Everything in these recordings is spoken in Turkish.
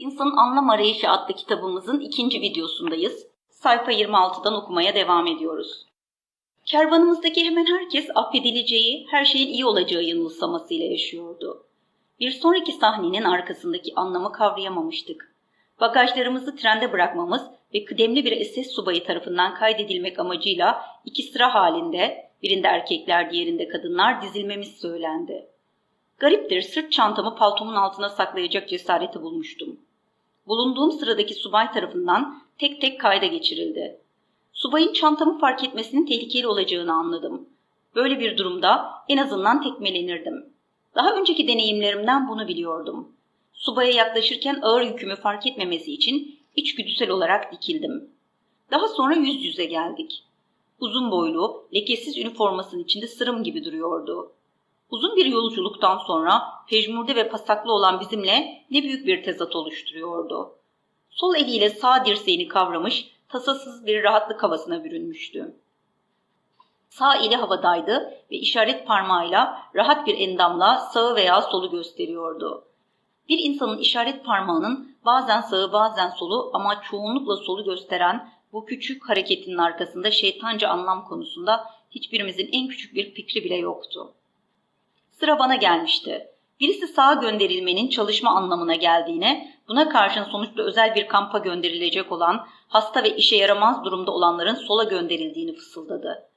İnsanın Anlam Arayışı adlı kitabımızın ikinci videosundayız. Sayfa 26'dan okumaya devam ediyoruz. Kervanımızdaki hemen herkes affedileceği, her şeyin iyi olacağı yanılsamasıyla yaşıyordu. Bir sonraki sahnenin arkasındaki anlamı kavrayamamıştık. Bagajlarımızı trende bırakmamız ve kıdemli bir SS subayı tarafından kaydedilmek amacıyla iki sıra halinde, birinde erkekler diğerinde kadınlar dizilmemiz söylendi. Gariptir sırt çantamı paltomun altına saklayacak cesareti bulmuştum. Bulunduğum sıradaki subay tarafından tek tek kayda geçirildi. Subayın çantamı fark etmesinin tehlikeli olacağını anladım. Böyle bir durumda en azından tekmelenirdim. Daha önceki deneyimlerimden bunu biliyordum. Subaya yaklaşırken ağır yükümü fark etmemesi için içgüdüsel olarak dikildim. Daha sonra yüz yüze geldik. Uzun boylu, lekesiz üniformasının içinde sırım gibi duruyordu. Uzun bir yolculuktan sonra pejmurde ve pasaklı olan bizimle ne büyük bir tezat oluşturuyordu. Sol eliyle sağ dirseğini kavramış, tasasız bir rahatlık havasına bürünmüştü. Sağ eli havadaydı ve işaret parmağıyla rahat bir endamla sağı veya solu gösteriyordu. Bir insanın işaret parmağının bazen sağı bazen solu ama çoğunlukla solu gösteren bu küçük hareketinin arkasında şeytanca anlam konusunda hiçbirimizin en küçük bir fikri bile yoktu. Sıra bana gelmişti. Birisi sağa gönderilmenin çalışma anlamına geldiğine, buna karşın sonuçta özel bir kampa gönderilecek olan, hasta ve işe yaramaz durumda olanların sola gönderildiğini fısıldadı.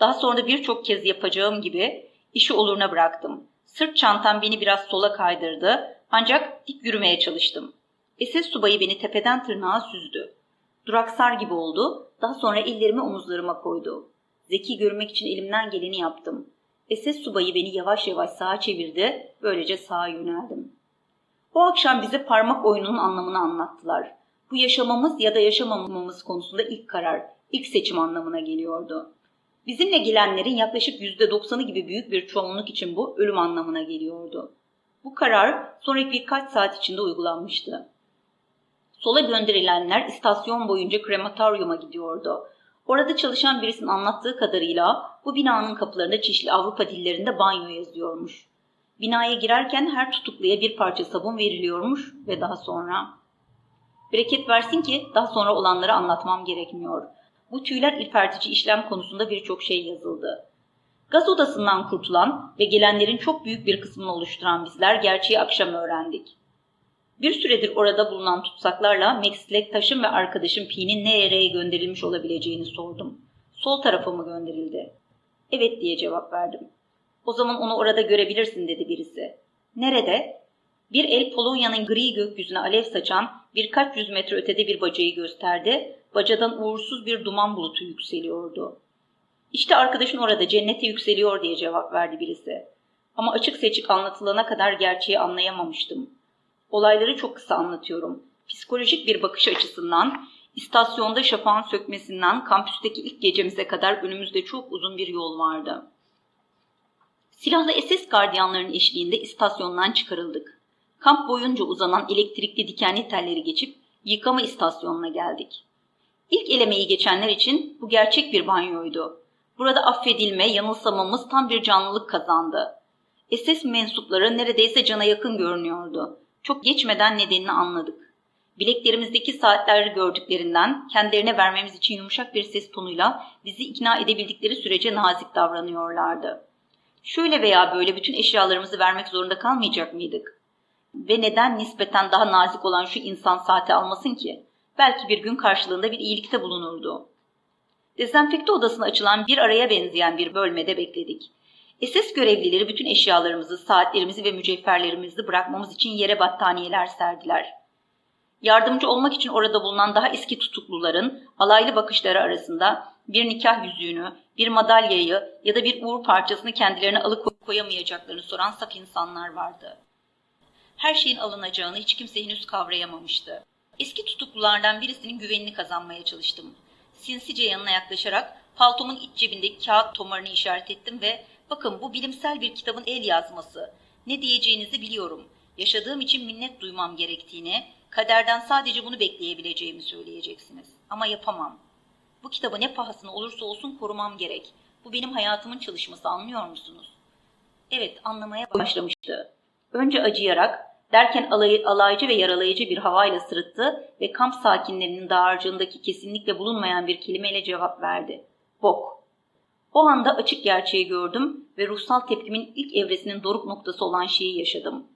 Daha sonra birçok kez yapacağım gibi işi oluruna bıraktım. Sırt çantam beni biraz sola kaydırdı ancak dik yürümeye çalıştım. SS subayı beni tepeden tırnağa süzdü. Duraksar gibi oldu, daha sonra ellerimi omuzlarıma koydu. Zeki görmek için elimden geleni yaptım. SS subayı beni yavaş yavaş sağa çevirdi, böylece sağa yöneldim. O akşam bize parmak oyununun anlamını anlattılar. Bu yaşamamız ya da yaşamamamız konusunda ilk karar, ilk seçim anlamına geliyordu. Bizimle gelenlerin yaklaşık yüzde doksanı gibi büyük bir çoğunluk için bu ölüm anlamına geliyordu. Bu karar sonraki birkaç saat içinde uygulanmıştı. Sola gönderilenler istasyon boyunca krematoryuma gidiyordu. Orada çalışan birisinin anlattığı kadarıyla bu binanın kapılarında çeşitli Avrupa dillerinde banyo yazıyormuş. Binaya girerken her tutukluya bir parça sabun veriliyormuş ve daha sonra... Bereket versin ki daha sonra olanları anlatmam gerekmiyor. Bu tüyler ürpertici işlem konusunda birçok şey yazıldı. Gaz odasından kurtulan ve gelenlerin çok büyük bir kısmını oluşturan bizler gerçeği akşam öğrendik. Bir süredir orada bulunan tutsaklarla Max Lektaş'ın ve arkadaşım Pi'nin nereye gönderilmiş olabileceğini sordum. Sol tarafa mı gönderildi? Evet diye cevap verdim. O zaman onu orada görebilirsin dedi birisi. Nerede? Bir el Polonya'nın gri gökyüzüne alev saçan birkaç yüz metre ötede bir bacayı gösterdi. Bacadan uğursuz bir duman bulutu yükseliyordu. İşte arkadaşın orada cennete yükseliyor diye cevap verdi birisi. Ama açık seçik anlatılana kadar gerçeği anlayamamıştım. Olayları çok kısa anlatıyorum. Psikolojik bir bakış açısından, istasyonda şafağın sökmesinden kampüsteki ilk gecemize kadar önümüzde çok uzun bir yol vardı. Silahlı SS gardiyanların eşliğinde istasyondan çıkarıldık. Kamp boyunca uzanan elektrikli dikenli telleri geçip yıkama istasyonuna geldik. İlk elemeyi geçenler için bu gerçek bir banyoydu. Burada affedilme, yanılsamamız tam bir canlılık kazandı. SS mensupları neredeyse cana yakın görünüyordu. Çok geçmeden nedenini anladık. Bileklerimizdeki saatleri gördüklerinden kendilerine vermemiz için yumuşak bir ses tonuyla bizi ikna edebildikleri sürece nazik davranıyorlardı. Şöyle veya böyle bütün eşyalarımızı vermek zorunda kalmayacak mıydık? Ve neden nispeten daha nazik olan şu insan saati almasın ki? Belki bir gün karşılığında bir iyilikte bulunurdu. Dezenfekte odasına açılan bir araya benzeyen bir bölmede bekledik. SS görevlileri bütün eşyalarımızı, saatlerimizi ve mücevherlerimizi bırakmamız için yere battaniyeler serdiler. Yardımcı olmak için orada bulunan daha eski tutukluların alaylı bakışları arasında bir nikah yüzüğünü, bir madalyayı ya da bir uğur parçasını kendilerine alıkoyamayacaklarını soran saf insanlar vardı. Her şeyin alınacağını hiç kimse henüz kavrayamamıştı. Eski tutuklulardan birisinin güvenini kazanmaya çalıştım. Sinsice yanına yaklaşarak paltomun iç cebindeki kağıt tomarını işaret ettim ve bakın bu bilimsel bir kitabın el yazması. Ne diyeceğinizi biliyorum. Yaşadığım için minnet duymam gerektiğini, kaderden sadece bunu bekleyebileceğimi söyleyeceksiniz. Ama yapamam. Bu kitabı ne pahasına olursa olsun korumam gerek. Bu benim hayatımın çalışması anlıyor musunuz? Evet anlamaya başlamıştı. Önce acıyarak, Derken alay, alaycı ve yaralayıcı bir havayla sırıttı ve kamp sakinlerinin dağarcığındaki kesinlikle bulunmayan bir kelimeyle cevap verdi. Bok. O anda açık gerçeği gördüm ve ruhsal tepkimin ilk evresinin doruk noktası olan şeyi yaşadım.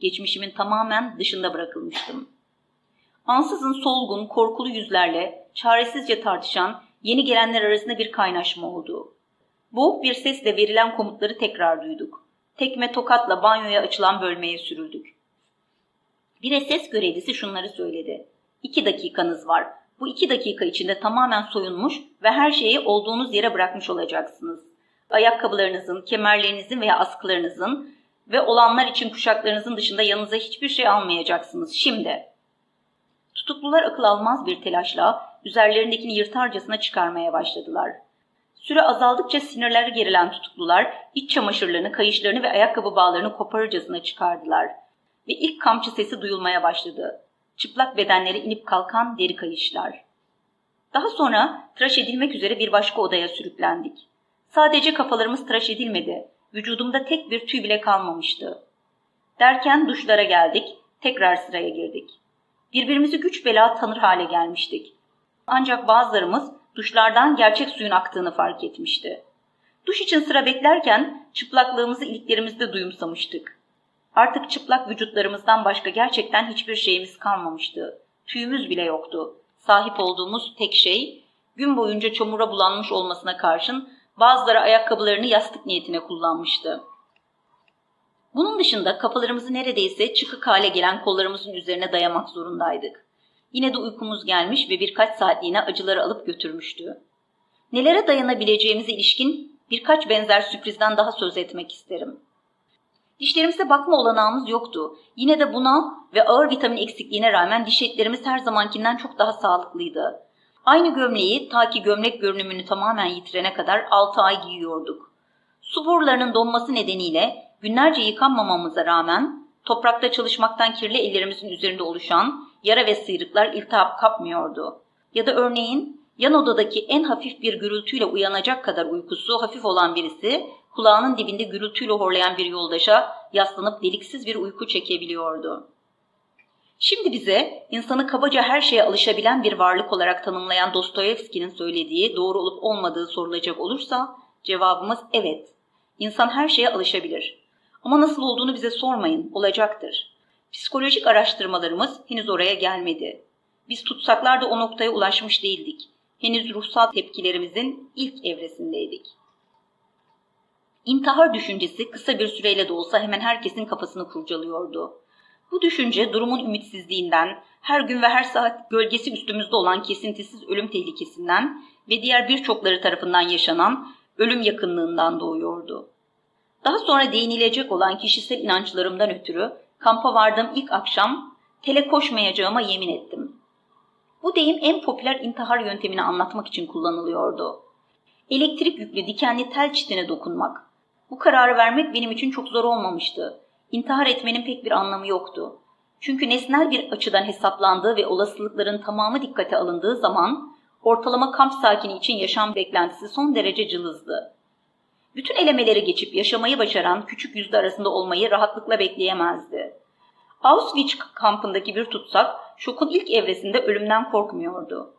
Geçmişimin tamamen dışında bırakılmıştım. Ansızın solgun, korkulu yüzlerle çaresizce tartışan yeni gelenler arasında bir kaynaşma oldu. Boğuk bir sesle verilen komutları tekrar duyduk. Tekme tokatla banyoya açılan bölmeye sürüldük. Bir ses görevlisi şunları söyledi. İki dakikanız var. Bu iki dakika içinde tamamen soyunmuş ve her şeyi olduğunuz yere bırakmış olacaksınız. Ayakkabılarınızın, kemerlerinizin veya askılarınızın ve olanlar için kuşaklarınızın dışında yanınıza hiçbir şey almayacaksınız. Şimdi. Tutuklular akıl almaz bir telaşla üzerlerindekini yırtarcasına çıkarmaya başladılar. Süre azaldıkça sinirleri gerilen tutuklular iç çamaşırlarını, kayışlarını ve ayakkabı bağlarını koparırcasına çıkardılar. Ve ilk kamçı sesi duyulmaya başladı. Çıplak bedenleri inip kalkan deri kayışlar. Daha sonra tıraş edilmek üzere bir başka odaya sürüklendik. Sadece kafalarımız tıraş edilmedi. Vücudumda tek bir tüy bile kalmamıştı. Derken duşlara geldik, tekrar sıraya girdik. Birbirimizi güç bela tanır hale gelmiştik. Ancak bazılarımız duşlardan gerçek suyun aktığını fark etmişti. Duş için sıra beklerken çıplaklığımızı iliklerimizde duyumsamıştık. Artık çıplak vücutlarımızdan başka gerçekten hiçbir şeyimiz kalmamıştı. Tüyümüz bile yoktu. Sahip olduğumuz tek şey gün boyunca çamura bulanmış olmasına karşın bazıları ayakkabılarını yastık niyetine kullanmıştı. Bunun dışında kafalarımızı neredeyse çıkık hale gelen kollarımızın üzerine dayamak zorundaydık. Yine de uykumuz gelmiş ve birkaç saatliğine acıları alıp götürmüştü. Nelere dayanabileceğimize ilişkin birkaç benzer sürprizden daha söz etmek isterim. Dişlerimize bakma olanağımız yoktu. Yine de buna ve ağır vitamin eksikliğine rağmen diş etlerimiz her zamankinden çok daha sağlıklıydı. Aynı gömleği ta ki gömlek görünümünü tamamen yitirene kadar 6 ay giyiyorduk. Su borularının donması nedeniyle günlerce yıkanmamamıza rağmen toprakta çalışmaktan kirli ellerimizin üzerinde oluşan yara ve sıyrıklar iltihap kapmıyordu. Ya da örneğin yan odadaki en hafif bir gürültüyle uyanacak kadar uykusu hafif olan birisi kulağının dibinde gürültüyle horlayan bir yoldaşa yaslanıp deliksiz bir uyku çekebiliyordu. Şimdi bize insanı kabaca her şeye alışabilen bir varlık olarak tanımlayan Dostoyevski'nin söylediği doğru olup olmadığı sorulacak olursa cevabımız evet. İnsan her şeye alışabilir. Ama nasıl olduğunu bize sormayın, olacaktır. Psikolojik araştırmalarımız henüz oraya gelmedi. Biz tutsaklar da o noktaya ulaşmış değildik. Henüz ruhsal tepkilerimizin ilk evresindeydik. İntihar düşüncesi kısa bir süreyle de olsa hemen herkesin kafasını kurcalıyordu. Bu düşünce durumun ümitsizliğinden, her gün ve her saat gölgesi üstümüzde olan kesintisiz ölüm tehlikesinden ve diğer birçokları tarafından yaşanan ölüm yakınlığından doğuyordu. Daha sonra değinilecek olan kişisel inançlarımdan ötürü kampa vardığım ilk akşam tele koşmayacağıma yemin ettim. Bu deyim en popüler intihar yöntemini anlatmak için kullanılıyordu. Elektrik yüklü dikenli tel çitine dokunmak. Bu kararı vermek benim için çok zor olmamıştı. İntihar etmenin pek bir anlamı yoktu. Çünkü nesnel bir açıdan hesaplandığı ve olasılıkların tamamı dikkate alındığı zaman ortalama kamp sakini için yaşam beklentisi son derece cılızdı. Bütün elemeleri geçip yaşamayı başaran küçük yüzde arasında olmayı rahatlıkla bekleyemezdi. Auschwitz kampındaki bir tutsak şokun ilk evresinde ölümden korkmuyordu.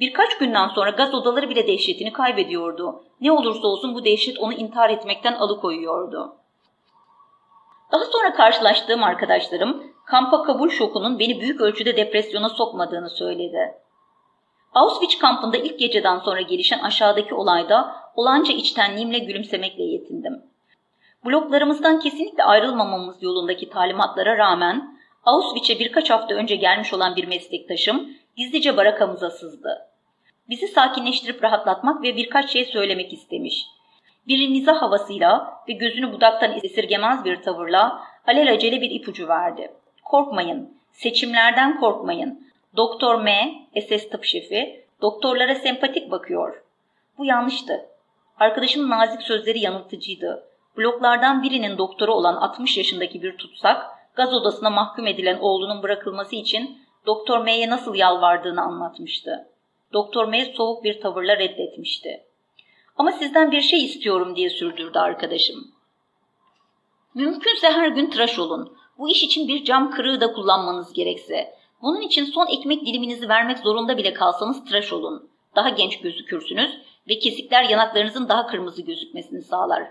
Birkaç günden sonra gaz odaları bile dehşetini kaybediyordu. Ne olursa olsun bu dehşet onu intihar etmekten alıkoyuyordu. Daha sonra karşılaştığım arkadaşlarım kampa kabul şokunun beni büyük ölçüde depresyona sokmadığını söyledi. Auschwitz kampında ilk geceden sonra gelişen aşağıdaki olayda olanca içtenliğimle gülümsemekle yetindim. Bloklarımızdan kesinlikle ayrılmamamız yolundaki talimatlara rağmen Auschwitz'e birkaç hafta önce gelmiş olan bir meslektaşım gizlice barakamıza sızdı. Bizi sakinleştirip rahatlatmak ve birkaç şey söylemek istemiş. Bir mizah havasıyla ve gözünü budaktan esirgemez bir tavırla alelacele bir ipucu verdi. Korkmayın, seçimlerden korkmayın. Doktor M, SS tıp şefi, doktorlara sempatik bakıyor. Bu yanlıştı. Arkadaşımın nazik sözleri yanıltıcıydı. Bloklardan birinin doktoru olan 60 yaşındaki bir tutsak, gaz odasına mahkum edilen oğlunun bırakılması için Doktor M'ye nasıl yalvardığını anlatmıştı. Doktor M soğuk bir tavırla reddetmişti. Ama sizden bir şey istiyorum diye sürdürdü arkadaşım. Mümkünse her gün tıraş olun. Bu iş için bir cam kırığı da kullanmanız gerekse, bunun için son ekmek diliminizi vermek zorunda bile kalsanız tıraş olun. Daha genç gözükürsünüz ve kesikler yanaklarınızın daha kırmızı gözükmesini sağlar.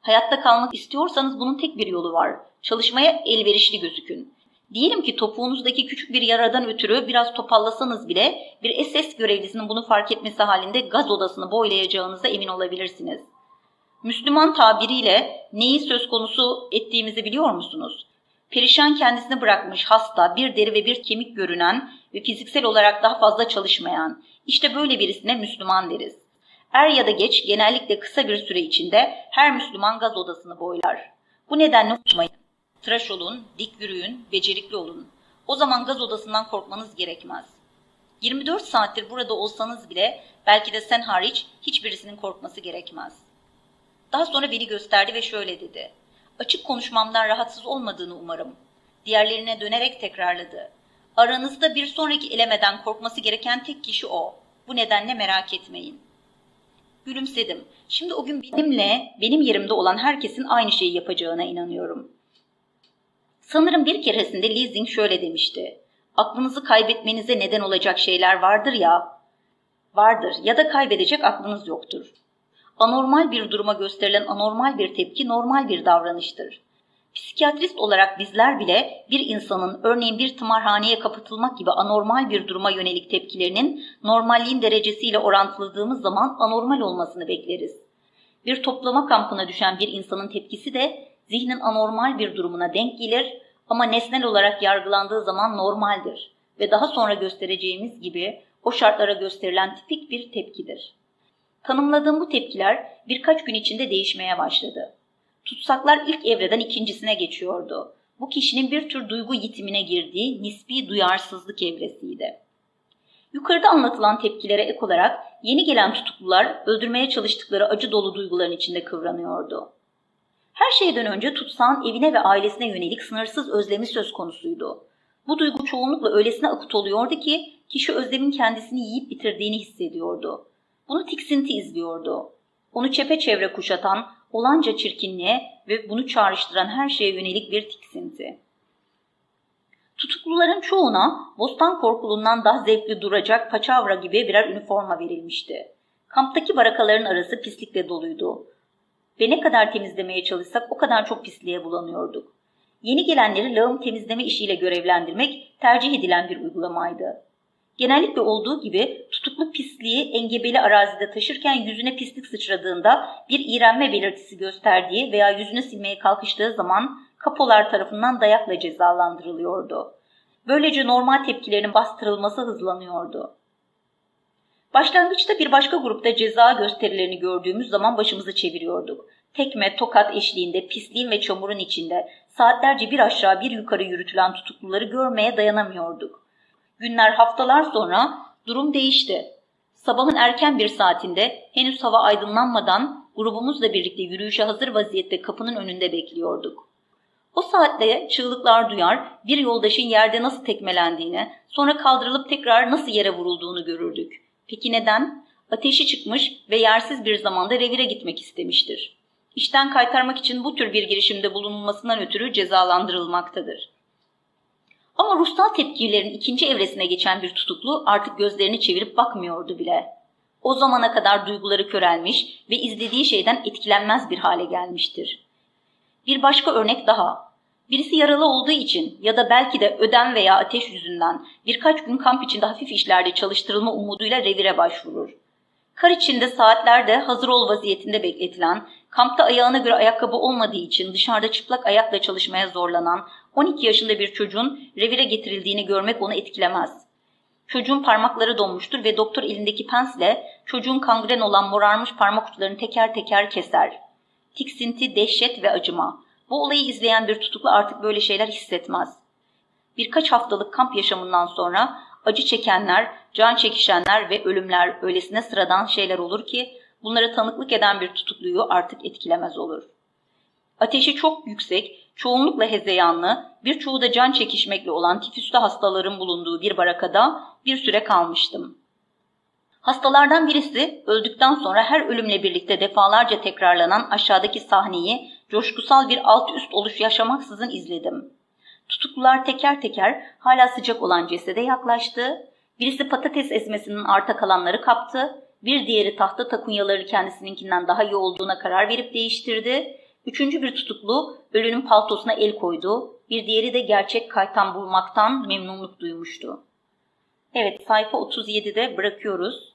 Hayatta kalmak istiyorsanız bunun tek bir yolu var. Çalışmaya elverişli gözükün. Diyelim ki topuğunuzdaki küçük bir yaradan ötürü biraz topallasanız bile bir SS görevlisinin bunu fark etmesi halinde gaz odasını boylayacağınıza emin olabilirsiniz. Müslüman tabiriyle neyi söz konusu ettiğimizi biliyor musunuz? Perişan kendisini bırakmış, hasta, bir deri ve bir kemik görünen ve fiziksel olarak daha fazla çalışmayan, işte böyle birisine Müslüman deriz. Er ya da geç genellikle kısa bir süre içinde her Müslüman gaz odasını boylar. Bu nedenle unutmayın. Tıraş olun, dik yürüyün, becerikli olun. O zaman gaz odasından korkmanız gerekmez. 24 saattir burada olsanız bile belki de sen hariç hiçbirisinin korkması gerekmez. Daha sonra beni gösterdi ve şöyle dedi. Açık konuşmamdan rahatsız olmadığını umarım. Diğerlerine dönerek tekrarladı. Aranızda bir sonraki elemeden korkması gereken tek kişi o. Bu nedenle merak etmeyin. Gülümsedim. Şimdi o gün benimle, benim yerimde olan herkesin aynı şeyi yapacağına inanıyorum. Sanırım bir keresinde Leasing şöyle demişti. Aklınızı kaybetmenize neden olacak şeyler vardır ya. Vardır ya da kaybedecek aklınız yoktur. Anormal bir duruma gösterilen anormal bir tepki normal bir davranıştır. Psikiyatrist olarak bizler bile bir insanın örneğin bir tımarhaneye kapatılmak gibi anormal bir duruma yönelik tepkilerinin normalliğin derecesiyle orantıladığımız zaman anormal olmasını bekleriz. Bir toplama kampına düşen bir insanın tepkisi de zihnin anormal bir durumuna denk gelir ama nesnel olarak yargılandığı zaman normaldir ve daha sonra göstereceğimiz gibi o şartlara gösterilen tipik bir tepkidir. Tanımladığım bu tepkiler birkaç gün içinde değişmeye başladı. Tutsaklar ilk evreden ikincisine geçiyordu. Bu kişinin bir tür duygu yitimine girdiği nispi duyarsızlık evresiydi. Yukarıda anlatılan tepkilere ek olarak yeni gelen tutuklular öldürmeye çalıştıkları acı dolu duyguların içinde kıvranıyordu. Her şeyden önce tutsağın evine ve ailesine yönelik sınırsız özlemi söz konusuydu. Bu duygu çoğunlukla öylesine akut oluyordu ki kişi özlemin kendisini yiyip bitirdiğini hissediyordu. Bunu tiksinti izliyordu. Onu çepeçevre kuşatan, olanca çirkinliğe ve bunu çağrıştıran her şeye yönelik bir tiksinti. Tutukluların çoğuna bostan korkulundan daha zevkli duracak paçavra gibi birer üniforma verilmişti. Kamptaki barakaların arası pislikle doluydu. Ve ne kadar temizlemeye çalışsak o kadar çok pisliğe bulanıyorduk. Yeni gelenleri lağım temizleme işiyle görevlendirmek tercih edilen bir uygulamaydı. Genellikle olduğu gibi tutuklu pisliği engebeli arazide taşırken yüzüne pislik sıçradığında bir iğrenme belirtisi gösterdiği veya yüzünü silmeye kalkıştığı zaman kapolar tarafından dayakla cezalandırılıyordu. Böylece normal tepkilerin bastırılması hızlanıyordu. Başlangıçta bir başka grupta ceza gösterilerini gördüğümüz zaman başımızı çeviriyorduk. Tekme, tokat eşliğinde, pisliğin ve çamurun içinde saatlerce bir aşağı bir yukarı yürütülen tutukluları görmeye dayanamıyorduk. Günler, haftalar sonra durum değişti. Sabahın erken bir saatinde henüz hava aydınlanmadan grubumuzla birlikte yürüyüşe hazır vaziyette kapının önünde bekliyorduk. O saatte çığlıklar duyar, bir yoldaşın yerde nasıl tekmelendiğini, sonra kaldırılıp tekrar nasıl yere vurulduğunu görürdük. Peki neden? Ateşi çıkmış ve yersiz bir zamanda revire gitmek istemiştir. İşten kaytarmak için bu tür bir girişimde bulunulmasından ötürü cezalandırılmaktadır. Ama ruhsal tepkilerin ikinci evresine geçen bir tutuklu artık gözlerini çevirip bakmıyordu bile. O zamana kadar duyguları körelmiş ve izlediği şeyden etkilenmez bir hale gelmiştir. Bir başka örnek daha. Birisi yaralı olduğu için ya da belki de ödem veya ateş yüzünden birkaç gün kamp içinde hafif işlerde çalıştırılma umuduyla revire başvurur. Kar içinde saatlerde hazır ol vaziyetinde bekletilen, kampta ayağına göre ayakkabı olmadığı için dışarıda çıplak ayakla çalışmaya zorlanan 12 yaşında bir çocuğun revire getirildiğini görmek onu etkilemez. Çocuğun parmakları donmuştur ve doktor elindeki pensle çocuğun kangren olan morarmış parmak uçlarını teker teker keser. Tiksinti, dehşet ve acıma. Bu olayı izleyen bir tutuklu artık böyle şeyler hissetmez. Birkaç haftalık kamp yaşamından sonra acı çekenler, can çekişenler ve ölümler öylesine sıradan şeyler olur ki bunları tanıklık eden bir tutukluyu artık etkilemez olur. Ateşi çok yüksek, çoğunlukla hezeyanlı, birçoğu da can çekişmekle olan tifüste hastaların bulunduğu bir barakada bir süre kalmıştım. Hastalardan birisi öldükten sonra her ölümle birlikte defalarca tekrarlanan aşağıdaki sahneyi coşkusal bir alt üst oluş yaşamaksızın izledim. Tutuklular teker teker hala sıcak olan cesede yaklaştı. Birisi patates ezmesinin arta kalanları kaptı. Bir diğeri tahta takunyaları kendisininkinden daha iyi olduğuna karar verip değiştirdi. Üçüncü bir tutuklu ölünün paltosuna el koydu. Bir diğeri de gerçek kaytan bulmaktan memnunluk duymuştu. Evet sayfa 37'de bırakıyoruz.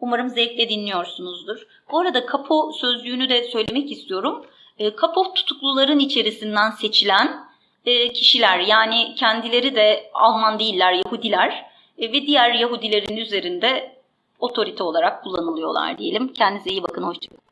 Umarım zevkle dinliyorsunuzdur. Bu arada kapo sözcüğünü de söylemek istiyorum. E, kapo tutukluların içerisinden seçilen e, kişiler yani kendileri de Alman değiller Yahudiler e, ve diğer Yahudilerin üzerinde otorite olarak kullanılıyorlar diyelim. Kendinize iyi bakın, hoşçakalın.